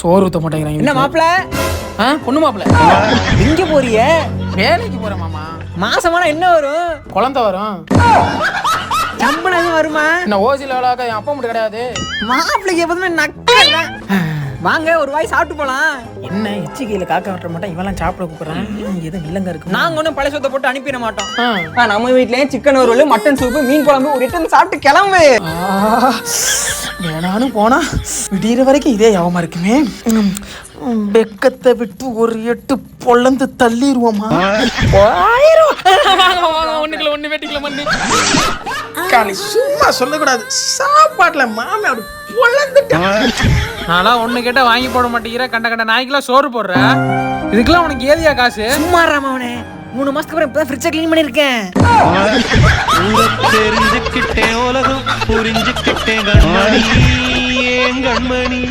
சோறு ஊத்த மாட்டேங்கிறாங்க என்ன மாப்பிள? ஆ? பொண்ணு மாப்பிள. எங்க போறிய? வேலைக்கு போறேன் மாமா. மாசமானா என்ன வரும்? குழந்தை வரும். சம்பளம் வருமா? என்ன ஓசியில் வேலைக்க என் அப்பா மட்டும் கிடையாது. மாப்பிளைக்கு எப்போதுமே நக்கல். வாங்க ஒரு வாய் சாப்பிட்டு போலாம். என்ன எச்சிக்கையில் காக்க விட்டுற மாட்டேன் இவெல்லாம் சாப்பிட கூப்பிடுறேன். எதுவும் இல்லைங்க இருக்கு நாங்க ஒன்றும் பழைய சொத்தை போட்டு அனுப்பிட மாட்டோம். நம்ம வீட்லயே சிக்கன் ஒரு மட்டன் சூப்பு மீன் குழம்பு ஒரு எட்டு சாப்பிட்டு கிளம்பு. வேணாலும் போனா விடிகிற வரைக்கும் இதே யாபமா இருக்குமே. வெக்கத்தை விட்டு ஒரு எட்டு பொழந்து தள்ளிடுவோமா? ஆயிரம். வாங்க வாங்க ஒண்ணுக்குள்ள ஒண்ணு வெட்டிக்கல சும்மா சொல்லக்கூடாது. சாப்பாட்டுல மாமி அப்படி நான்லாம் ஒண்ணு கேட்டா வாங்கி போட மாட்டேங்கிற. கண்ட கண்ட நாய்க்கெல்லாம் சோறு போடுற. இதுக்கெல்லாம் உனக்கு ஏதியா காசு? சும்மா ராமவனே மூணு மாசத்துக்கு அப்புறம் இப்பதான் ஃப்ரிட்ஜை க்ளீன் பண்ணிருக்கேன் ஊரத் தெரிஞ்சுக்கிட்டேன் உலகம் புரிஞ்சுக்கிட்டேன் ஏன் கண்மணி?